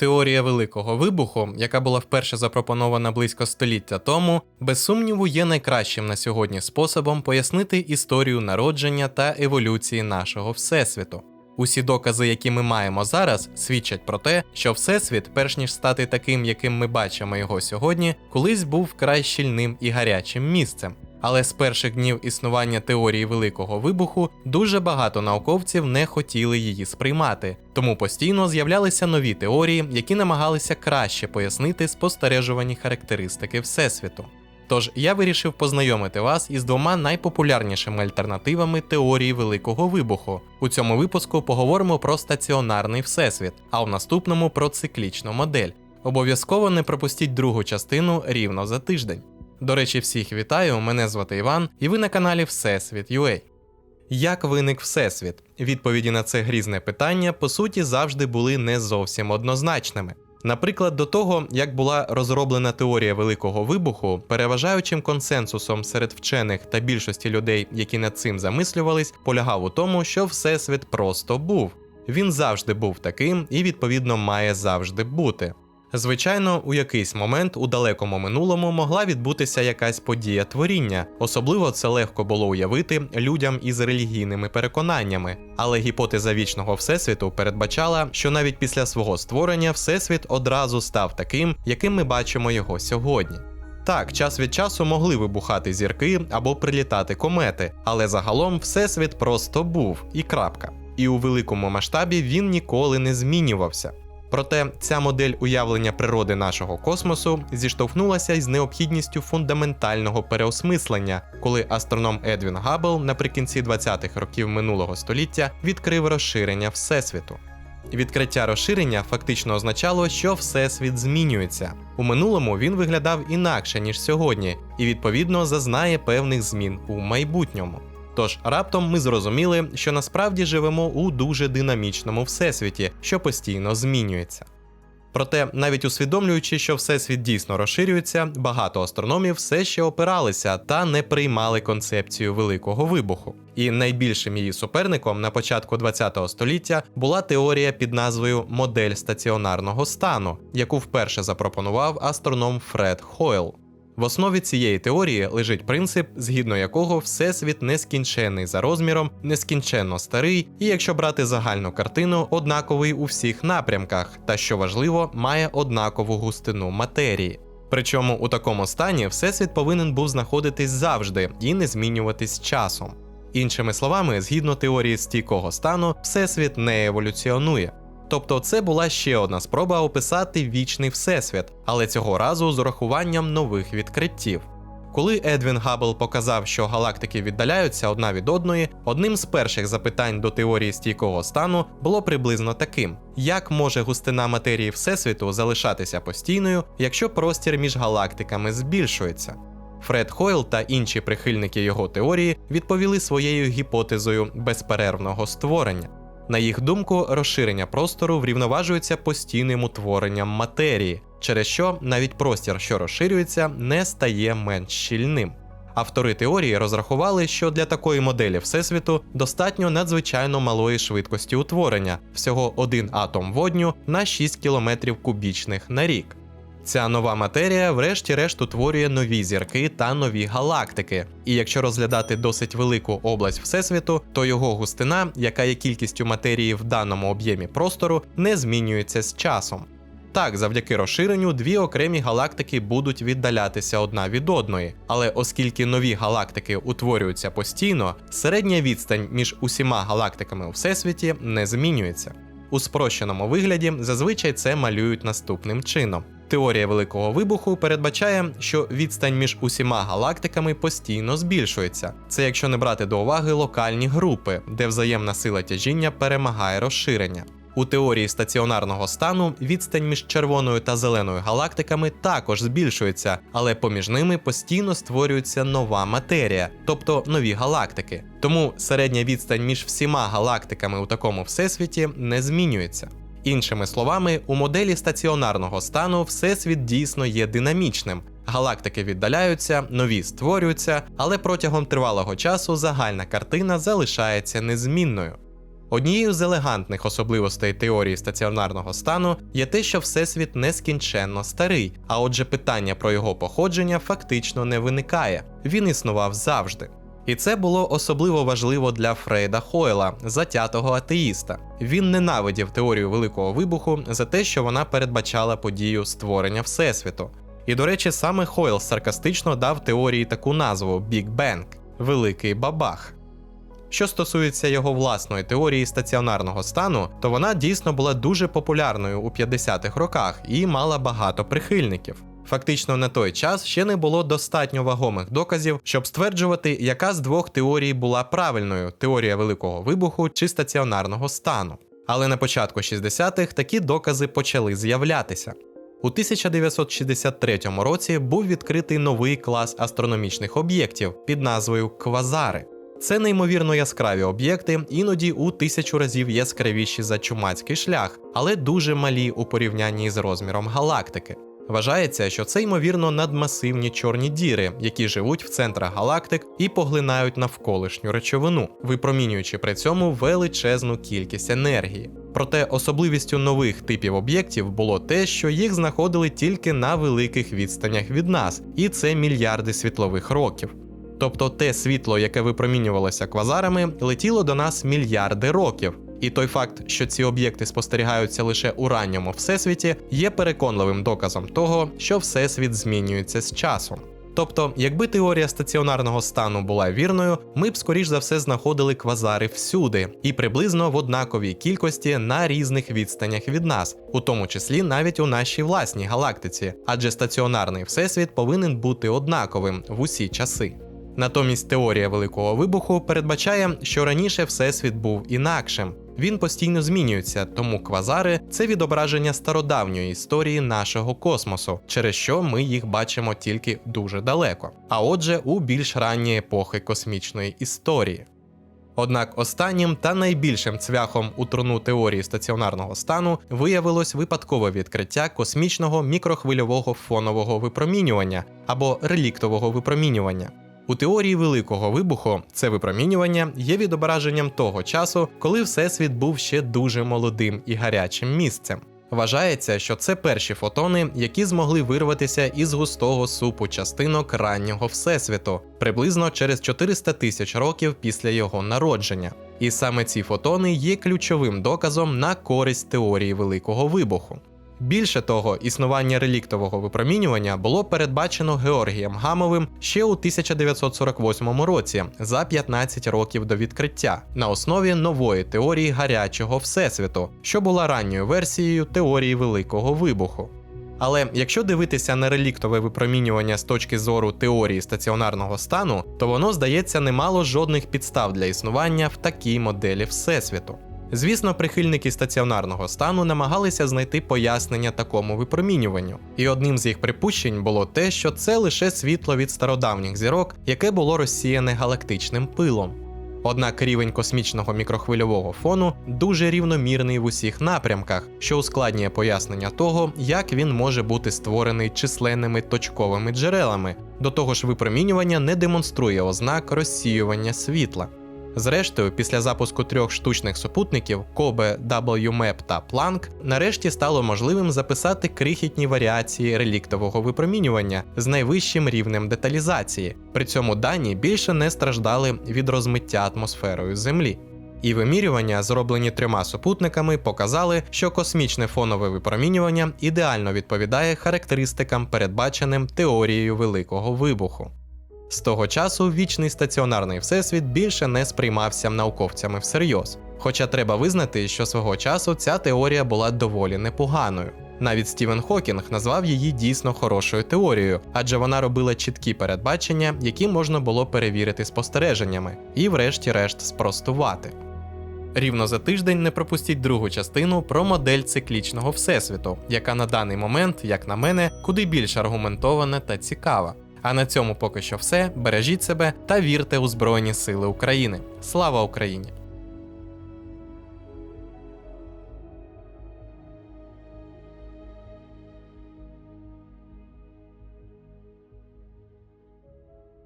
Теорія великого вибуху, яка була вперше запропонована близько століття тому, без сумніву є найкращим на сьогодні способом пояснити історію народження та еволюції нашого всесвіту. Усі докази, які ми маємо зараз, свідчать про те, що Всесвіт, перш ніж стати таким, яким ми бачимо його сьогодні, колись був вкрай щільним і гарячим місцем. Але з перших днів існування теорії великого вибуху дуже багато науковців не хотіли її сприймати, тому постійно з'являлися нові теорії, які намагалися краще пояснити спостережувані характеристики Всесвіту. Тож я вирішив познайомити вас із двома найпопулярнішими альтернативами теорії великого вибуху. У цьому випуску поговоримо про стаціонарний всесвіт, а в наступному про циклічну модель. Обов'язково не пропустіть другу частину рівно за тиждень. До речі, всіх вітаю! Мене звати Іван, і ви на каналі Всесвіт UA. Як виник Всесвіт? Відповіді на це грізне питання по суті завжди були не зовсім однозначними. Наприклад, до того, як була розроблена теорія великого вибуху, переважаючим консенсусом серед вчених та більшості людей, які над цим замислювались, полягав у тому, що Всесвіт просто був. Він завжди був таким і, відповідно, має завжди бути. Звичайно, у якийсь момент у далекому минулому могла відбутися якась подія творіння, особливо це легко було уявити людям із релігійними переконаннями. Але гіпотеза вічного всесвіту передбачала, що навіть після свого створення всесвіт одразу став таким, яким ми бачимо його сьогодні. Так, час від часу могли вибухати зірки або прилітати комети, але загалом всесвіт просто був і крапка. І у великому масштабі він ніколи не змінювався. Проте ця модель уявлення природи нашого космосу зіштовхнулася із необхідністю фундаментального переосмислення, коли астроном Едвін Габбл наприкінці 20-х років минулого століття відкрив розширення Всесвіту. Відкриття розширення фактично означало, що всесвіт змінюється. У минулому він виглядав інакше ніж сьогодні, і відповідно зазнає певних змін у майбутньому. Тож раптом ми зрозуміли, що насправді живемо у дуже динамічному всесвіті, що постійно змінюється. Проте, навіть усвідомлюючи, що всесвіт дійсно розширюється, багато астрономів все ще опиралися та не приймали концепцію великого вибуху. І найбільшим її суперником на початку ХХ століття була теорія під назвою Модель стаціонарного стану, яку вперше запропонував астроном Фред Хойл. В основі цієї теорії лежить принцип, згідно якого всесвіт нескінченний за розміром, нескінченно старий, і якщо брати загальну картину, однаковий у всіх напрямках, та що важливо, має однакову густину матерії. Причому у такому стані всесвіт повинен був знаходитись завжди і не змінюватись часом. Іншими словами, згідно теорії стійкого стану, всесвіт не еволюціонує. Тобто це була ще одна спроба описати вічний всесвіт, але цього разу з урахуванням нових відкриттів. Коли Едвін Габбл показав, що галактики віддаляються одна від одної, одним з перших запитань до теорії стійкого стану було приблизно таким: як може густина матерії Всесвіту залишатися постійною, якщо простір між галактиками збільшується? Фред Хойл та інші прихильники його теорії відповіли своєю гіпотезою безперервного створення. На їх думку, розширення простору врівноважується постійним утворенням матерії, через що навіть простір, що розширюється, не стає менш щільним. Автори теорії розрахували, що для такої моделі Всесвіту достатньо надзвичайно малої швидкості утворення, всього один атом водню на 6 км кубічних на рік. Ця нова матерія, врешті-решт, утворює нові зірки та нові галактики. І якщо розглядати досить велику область Всесвіту, то його густина, яка є кількістю матерії в даному об'ємі простору, не змінюється з часом. Так, завдяки розширенню дві окремі галактики будуть віддалятися одна від одної, але оскільки нові галактики утворюються постійно, середня відстань між усіма галактиками у всесвіті не змінюється. У спрощеному вигляді зазвичай це малюють наступним чином. Теорія великого вибуху передбачає, що відстань між усіма галактиками постійно збільшується. Це якщо не брати до уваги локальні групи, де взаємна сила тяжіння перемагає розширення. У теорії стаціонарного стану відстань між червоною та зеленою галактиками також збільшується, але поміж ними постійно створюється нова матерія, тобто нові галактики. Тому середня відстань між всіма галактиками у такому всесвіті не змінюється. Іншими словами, у моделі стаціонарного стану всесвіт дійсно є динамічним. Галактики віддаляються, нові створюються, але протягом тривалого часу загальна картина залишається незмінною. Однією з елегантних особливостей теорії стаціонарного стану є те, що Всесвіт нескінченно старий, а отже, питання про його походження фактично не виникає. Він існував завжди. І це було особливо важливо для Фрейда Хойла, затятого атеїста. Він ненавидів теорію Великого вибуху за те, що вона передбачала подію створення Всесвіту. І, до речі, саме Хойл саркастично дав теорії таку назву Big Bang Великий Бабах. Що стосується його власної теорії стаціонарного стану, то вона дійсно була дуже популярною у 50-х роках і мала багато прихильників. Фактично на той час ще не було достатньо вагомих доказів, щоб стверджувати, яка з двох теорій була правильною: теорія великого вибуху чи стаціонарного стану. Але на початку 60-х такі докази почали з'являтися. У 1963 році був відкритий новий клас астрономічних об'єктів під назвою Квазари. Це неймовірно яскраві об'єкти, іноді у тисячу разів яскравіші за чумацький шлях, але дуже малі у порівнянні з розміром галактики. Вважається, що це ймовірно надмасивні чорні діри, які живуть в центрах галактик і поглинають навколишню речовину, випромінюючи при цьому величезну кількість енергії. Проте особливістю нових типів об'єктів було те, що їх знаходили тільки на великих відстанях від нас, і це мільярди світлових років. Тобто те світло, яке випромінювалося квазарами, летіло до нас мільярди років. І той факт, що ці об'єкти спостерігаються лише у ранньому всесвіті, є переконливим доказом того, що всесвіт змінюється з часом. Тобто, якби теорія стаціонарного стану була вірною, ми б скоріш за все знаходили квазари всюди і приблизно в однаковій кількості на різних відстанях від нас, у тому числі навіть у нашій власній галактиці, адже стаціонарний всесвіт повинен бути однаковим в усі часи. Натомість теорія Великого вибуху передбачає, що раніше всесвіт був інакшим. Він постійно змінюється, тому квазари це відображення стародавньої історії нашого космосу, через що ми їх бачимо тільки дуже далеко, а отже, у більш ранні епохи космічної історії. Однак останнім та найбільшим цвяхом у труну теорії стаціонарного стану виявилось випадкове відкриття космічного мікрохвильового фонового випромінювання або реліктового випромінювання. У теорії Великого вибуху це випромінювання є відображенням того часу, коли Всесвіт був ще дуже молодим і гарячим місцем. Вважається, що це перші фотони, які змогли вирватися із густого супу частинок раннього всесвіту, приблизно через 400 тисяч років після його народження. І саме ці фотони є ключовим доказом на користь теорії Великого вибуху. Більше того, існування реліктового випромінювання було передбачено Георгієм Гамовим ще у 1948 році, за 15 років до відкриття, на основі нової теорії гарячого всесвіту, що була ранньою версією теорії Великого вибуху. Але якщо дивитися на реліктове випромінювання з точки зору теорії стаціонарного стану, то воно здається не мало жодних підстав для існування в такій моделі всесвіту. Звісно, прихильники стаціонарного стану намагалися знайти пояснення такому випромінюванню, і одним з їх припущень було те, що це лише світло від стародавніх зірок, яке було розсіяне галактичним пилом. Однак рівень космічного мікрохвильового фону дуже рівномірний в усіх напрямках, що ускладнює пояснення того, як він може бути створений численними точковими джерелами. До того ж, випромінювання не демонструє ознак розсіювання світла. Зрештою, після запуску трьох штучних супутників Kobe, WMAP та Planck, нарешті стало можливим записати крихітні варіації реліктового випромінювання з найвищим рівнем деталізації. При цьому дані більше не страждали від розмиття атмосферою Землі. І вимірювання, зроблені трьома супутниками, показали, що космічне фонове випромінювання ідеально відповідає характеристикам, передбаченим теорією Великого вибуху. З того часу вічний стаціонарний всесвіт більше не сприймався науковцями всерйоз. Хоча треба визнати, що свого часу ця теорія була доволі непоганою. Навіть Стівен Хокінг назвав її дійсно хорошою теорією, адже вона робила чіткі передбачення, які можна було перевірити спостереженнями, і, врешті-решт, спростувати. Рівно за тиждень не пропустіть другу частину про модель циклічного всесвіту, яка на даний момент, як на мене, куди більш аргументована та цікава. А на цьому поки що все. Бережіть себе та вірте у Збройні Сили України. Слава Україні!